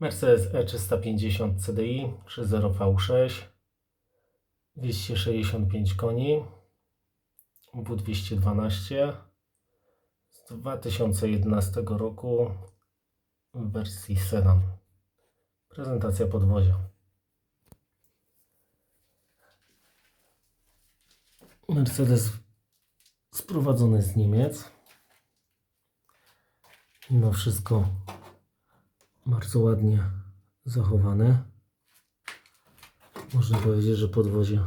Mercedes E E350 CDI 3.0 V6 265 koni W212 z 2011 roku w wersji sedan. Prezentacja podwozia. Mercedes sprowadzony z Niemiec. Mimo wszystko bardzo ładnie zachowane. Można powiedzieć, że podwozie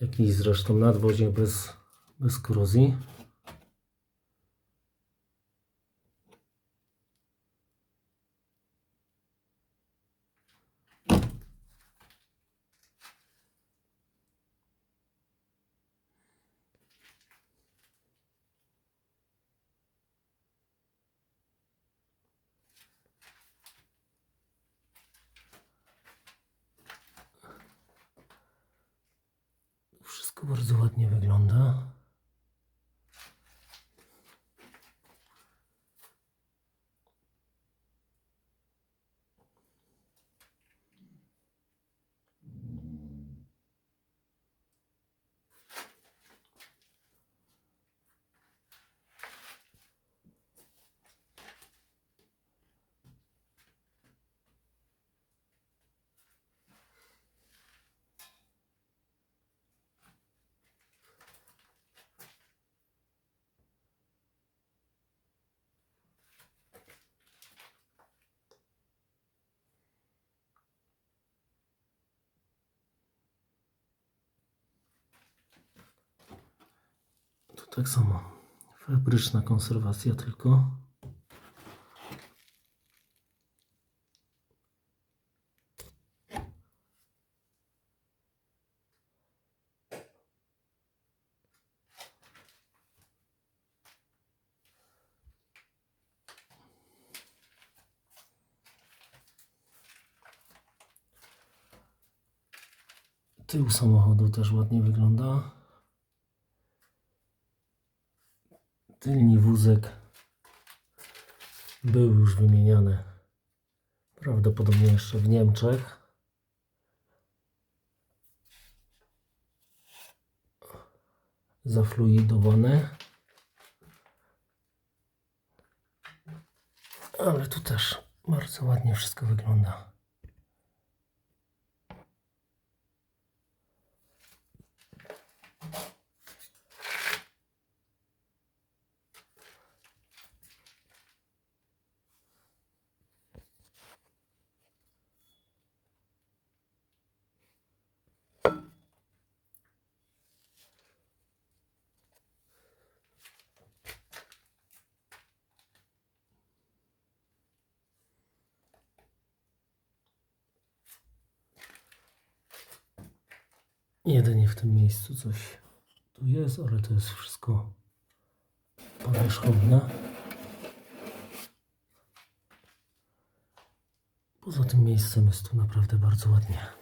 jakiś zresztą nadwozie bez, bez korozji. Bardzo ładnie wygląda. Tak samo. Fabryczna konserwacja tylko. Tył samochodu też ładnie wygląda. Tylni wózek był już wymieniany prawdopodobnie jeszcze w Niemczech. Zafluidowany. Ale tu też bardzo ładnie wszystko wygląda. Jedynie w tym miejscu coś tu jest, ale to jest wszystko powierzchowne. Poza tym miejscem jest tu naprawdę bardzo ładnie.